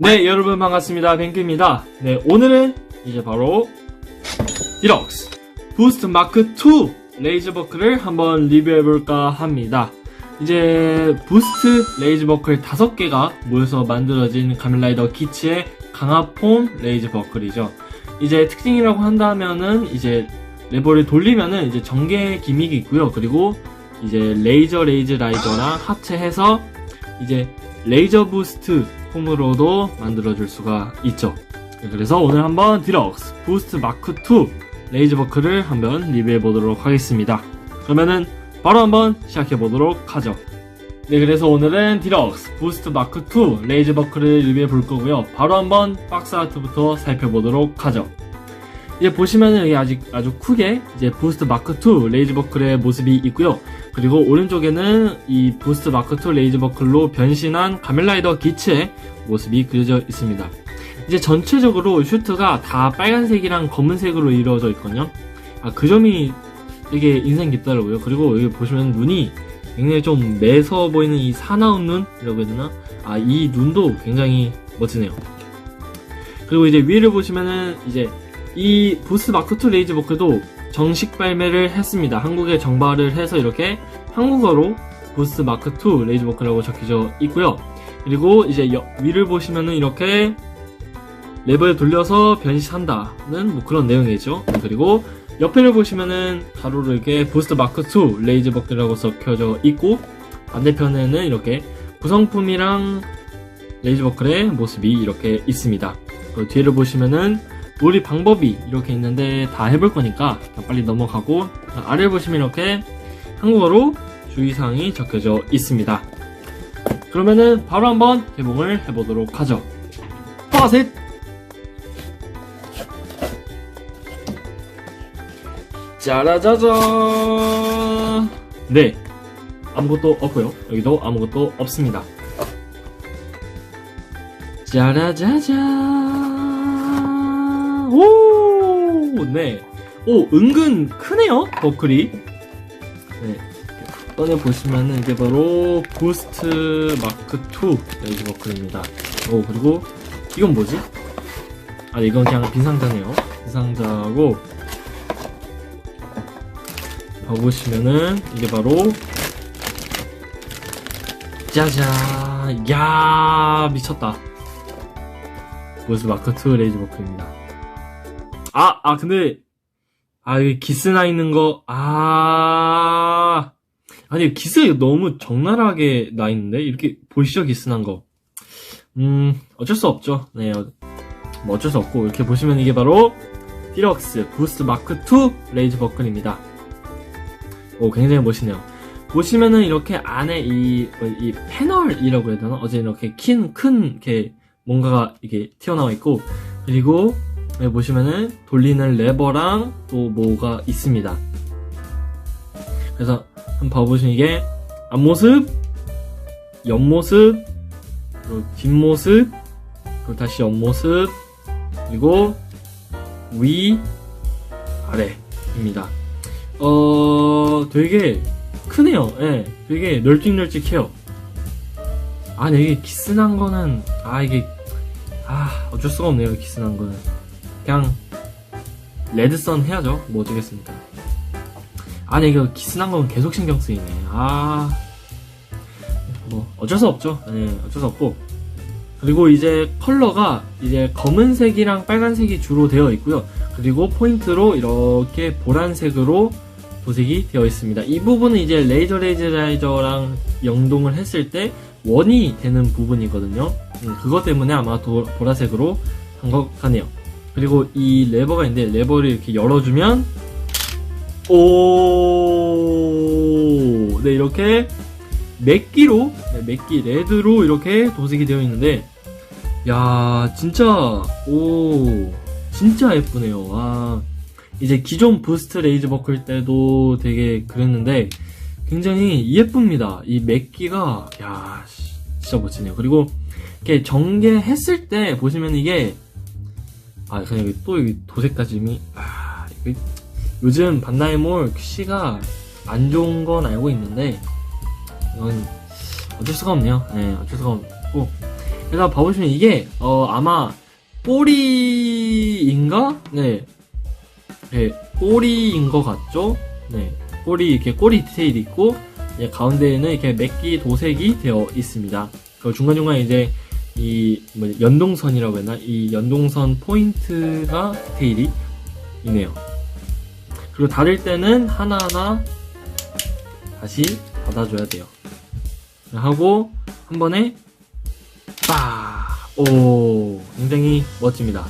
네, 여러분 반갑습니다. 뱅크입니다. 네, 오늘은 이제 바로 디럭스 부스트 마크 2 레이저 버클을 한번 리뷰해볼까 합니다. 이제 부스트 레이저 버클 5개가 모여서 만들어진 가면라이더 기치의 강화폼 레이저 버클이죠. 이제 특징이라고 한다면은 이제 레버를 돌리면은 이제 전개 기믹이 있고요. 그리고 이제 레이저 레이저 라이저랑 합체해서 이제 레이저 부스트 폼으로도 만들어줄 수가 있죠. 그래서 오늘 한번 디럭스 부스트 마크 2 레이저 버클을 한번 리뷰해 보도록 하겠습니다. 그러면은 바로 한번 시작해 보도록 하죠. 네, 그래서 오늘은 디럭스 부스트 마크 2 레이저 버클을 리뷰해 볼 거고요. 바로 한번 박스 아트부터 살펴보도록 하죠. 이제 보시면은 여기 아직 아주 크게 이제 부스트 마크 2 레이저 버클의 모습이 있고요. 그리고 오른쪽에는 이 부스트 마크 2 레이저 버클로 변신한 가멜라이더 기츠의 모습이 그려져 있습니다. 이제 전체적으로 슈트가 다 빨간색이랑 검은색으로 이루어져 있거든요. 아, 그 점이 되게 인상 깊더라고요. 그리고 여기 보시면 눈이 굉장히 좀 매서 보이는 이 사나운 눈이라고 해야 되나? 아, 이 눈도 굉장히 멋지네요. 그리고 이제 위를 보시면은 이제 이 부스 마크 2 레이즈 버크도 정식 발매를 했습니다. 한국에 정발을 해서 이렇게 한국어로 부스 마크 2 레이즈 버크라고 적혀져 있고요. 그리고 이제 여- 위를 보시면은 이렇게 레버를 돌려서 변신한다는 뭐 그런 내용이죠. 그리고 옆에를 보시면은 가로로 이렇게 부스트 마크 2 레이즈 버크라고 적혀져 있고 반대편에는 이렇게 구성품이랑 레이즈 버클의 모습이 이렇게 있습니다. 그 뒤를 보시면은 놀이 방법이 이렇게 있는데 다 해볼 거니까 빨리 넘어가고 아래를 보시면 이렇게 한국어로 주의사항이 적혀져 있습니다. 그러면은 바로 한번 개봉을 해보도록 하죠. 파셋! 짜라자잔! 네. 아무것도 없고요. 여기도 아무것도 없습니다. 짜라자잔! 오! 네. 오, 은근 크네요, 버클이. 네. 꺼내 보시면은 이게 바로 부스트 마크 2 레이즈 버클입니다. 오, 그리고 이건 뭐지? 아, 이건 그냥 빈 상자네요. 빈 상자고 봐보시면은 이게 바로 짜잔 야 미쳤다 보스 마크 2 레이즈 버크입니다 아, 아 근데 아 여기 기스 나 있는 거 아. 아니 기스가 너무 적나라하게 나 있는데? 이렇게 보이시죠 기스 난 거 음 어쩔 수 없죠. 네 어, 뭐 어쩔 수 없고 이렇게 보시면 이게 바로 디럭스 부스트 마크 2 레이즈 버클입니다. 오, 굉장히 멋있네요. 보시면은 이렇게 안에 이, 어, 이 패널이라고 해야 되나? 어제 이렇게 큰, 큰, 이렇게 뭔가가 이게 튀어나와 있고, 그리고 여기 보시면은 돌리는 레버랑 또 뭐가 있습니다. 그래서 한번 봐보시면 이게 앞모습, 옆모습, 그리고 뒷모습, 그리고 다시 옆모습, 그리고 위, 아래입니다. 어, 되게 크네요. 예, 되게 널찍널찍해요. 아, 근데 이게 기스난 거는, 아, 이게, 아, 어쩔 수가 없네요, 기스난 거는. 그냥, 레드선 해야죠. 뭐 어쩌겠습니까. 아, 근데 이거 기스난 건 계속 신경 쓰이네. 아, 뭐, 어쩔 수 없죠. 예, 어쩔 수 없고. 그리고 이제 컬러가 이제 검은색이랑 빨간색이 주로 되어 있고요. 그리고 포인트로 이렇게 보란색으로 도색이 되어 있습니다. 이 부분은 이제 레이저 레이저라이저랑 연동을 했을 때 원이 되는 부분이거든요. 음, 그것 때문에 아마 도, 보라색으로 한 것 같네요. 그리고 이 레버가 있는데 레버를 이렇게 열어주면 오, 네 이렇게 맥기로 네, 맥기 레드로 이렇게 도색이 되어 있는데 야 진짜 오 진짜 예쁘네요. 와 이제 기존 부스트 레이즈 버클 때도 되게 그랬는데 굉장히 예쁩니다. 이 맥기가 야 씨, 진짜 멋지네요. 그리고 이렇게 전개했을 때 보시면 이게 아 그냥 여기 또 여기 도색까지미 아 이거 요즘 반다이몰 QC가 안 좋은 건 알고 있는데 이건 어쩔 수가 없네요. 네, 어쩔 수가 없고 그래서 봐보시면 이게 어 아마 꼬리인가? 네. 네, 꼬리인 것 같죠? 네. 꼬리 이렇게 꼬리 디테일이 있고 이제 가운데에는 이렇게 맥기 도색이 되어 있습니다. 그 중간중간 이제 이 뭐, 연동선이라고 했나? 이 연동선 포인트가 디테일이 있네요. 그리고 닫을 때는 하나하나 다시 닫아줘야 돼요. 하고 한 번에 빡! 오, 굉장히 멋집니다.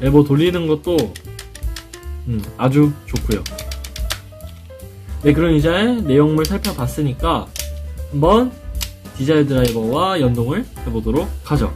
엘보 돌리는 것도 음, 아주 좋고요. 네, 그럼 이제 내용물 살펴봤으니까 한번 디자일 드라이버와 연동을 해보도록 하죠.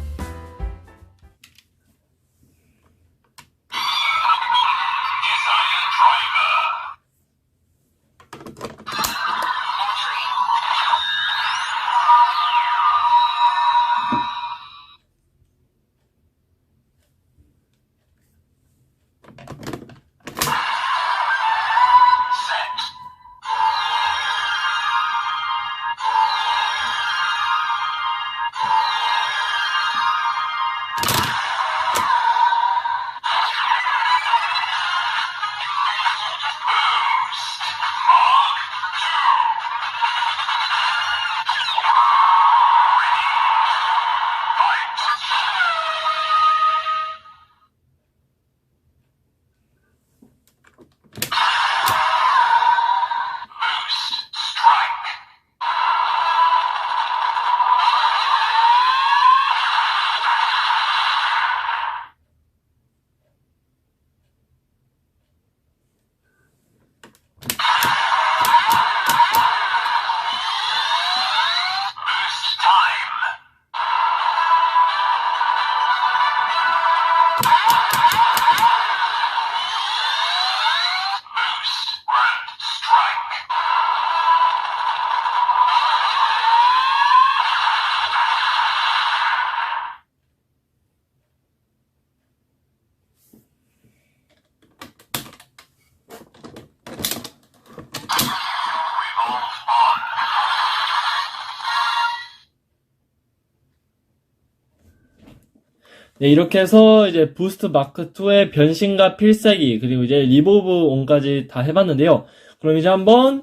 네, 이렇게 해서 이제 부스트 마크 2의 변신과 필살기 그리고 이제 리보브 온까지 다 해봤는데요. 그럼 이제 한번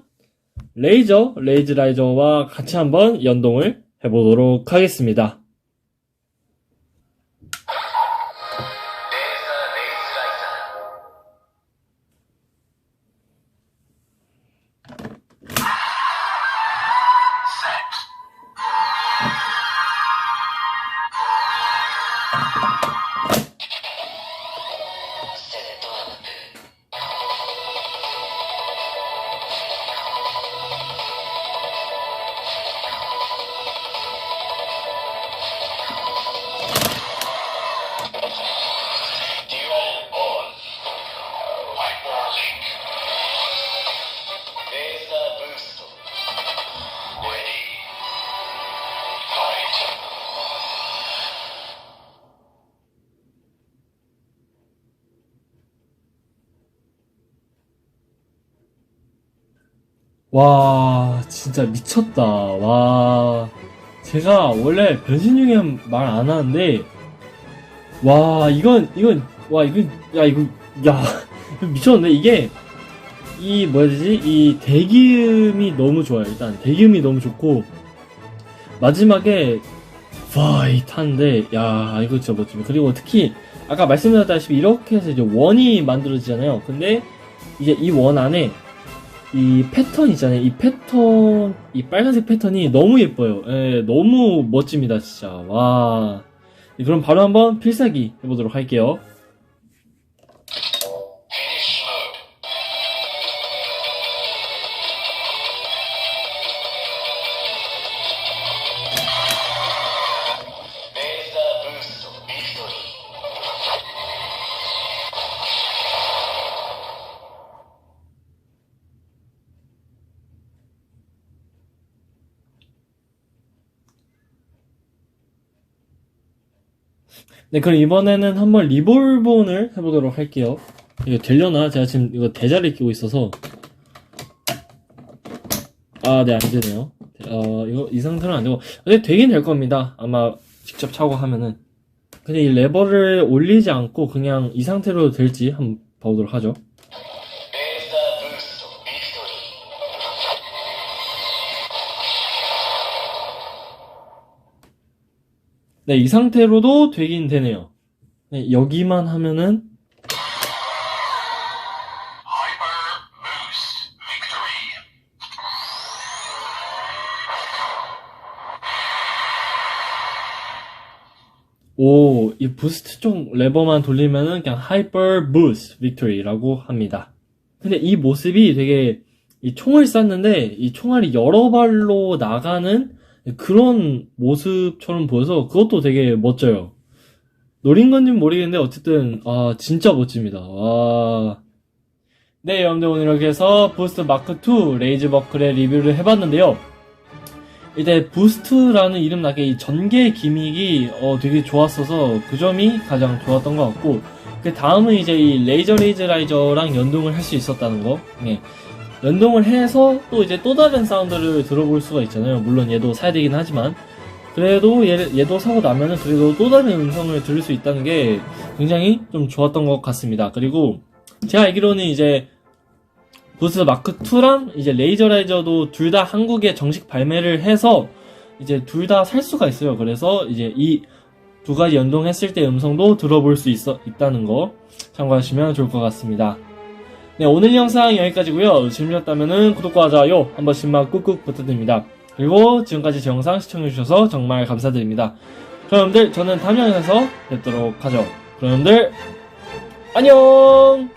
레이저, 레이즈 라이저와 같이 한번 연동을 해보도록 하겠습니다. 와, 진짜 미쳤다. 와, 제가 원래 변신 중에 말안 하는데, 와, 이건, 이건, 와, 이건, 야, 이거, 야, 미쳤는데, 이게, 이, 뭐야 되지? 이 대기음이 너무 좋아요. 일단, 대기음이 너무 좋고, 마지막에, 파이트 하는데, 야, 이거 진짜 멋집니다. 그리고 특히, 아까 말씀드렸다시피, 이렇게 해서 이제 원이 만들어지잖아요. 근데, 이제 이 원 안에, 이 패턴 있잖아요. 이 패턴, 이 빨간색 패턴이 너무 예뻐요. 예, 너무 멋집니다, 진짜. 와. 네, 그럼 바로 한번 필살기 해보도록 할게요. 네, 그럼 이번에는 한번 리볼본을 해보도록 할게요. 이거 되려나? 제가 지금 이거 대자리 끼고 있어서. 아, 아, 네, 안 되네요. 어, 이거, 이 상태는 안 되고. 근데 되긴 될 겁니다. 아마 직접 차고 하면은. 근데 이 레버를 올리지 않고 그냥 이 상태로 될지 한번 봐보도록 하죠. 네, 이 상태로도 되긴 되네요. 네, 여기만 하면은. 오, 이 부스트 쪽 레버만 돌리면은 그냥 하이퍼 부스트 빅토리라고 합니다. 근데 이 모습이 되게 이 총을 쐈는데 이 총알이 여러 발로 나가는 그런 모습처럼 보여서 그것도 되게 멋져요. 노린 건지는 모르겠는데 어쨌든 아 진짜 멋집니다. 와. 네, 여러분들 오늘 이렇게 해서 부스트 마크 2 레이즈 버클의 리뷰를 해봤는데요. 이제 부스트라는 이름 나게 이 전개 기믹이 어, 되게 좋았어서 그 점이 가장 좋았던 것 같고 그 다음은 이제 이 레이저 레이저라이저랑 연동을 할 수 있었다는 거 예. 연동을 해서 또 이제 또 다른 사운드를 들어볼 수가 있잖아요 물론 얘도 사야 되긴 하지만 그래도 얘, 얘도 사고 나면은 그래도 또 다른 음성을 들을 수 있다는 게 굉장히 좀 좋았던 것 같습니다 그리고 제가 알기로는 이제 부스 마크 2랑 이제 레이저라이저도 둘 다 한국에 정식 발매를 해서 이제 둘 다 살 수가 있어요. 그래서 이제 이 두 가지 연동했을 때 음성도 들어볼 수 있어 있다는 거 참고하시면 좋을 것 같습니다. 네, 오늘 영상 여기까지고요. 재밌었다면은 구독과 좋아요 한 번씩만 꾹꾹 부탁드립니다. 그리고 지금까지 제 영상 시청해주셔서 정말 감사드립니다. 그럼 여러분들 저는 다음 영상에서 뵙도록 하죠. 그럼 여러분들 안녕!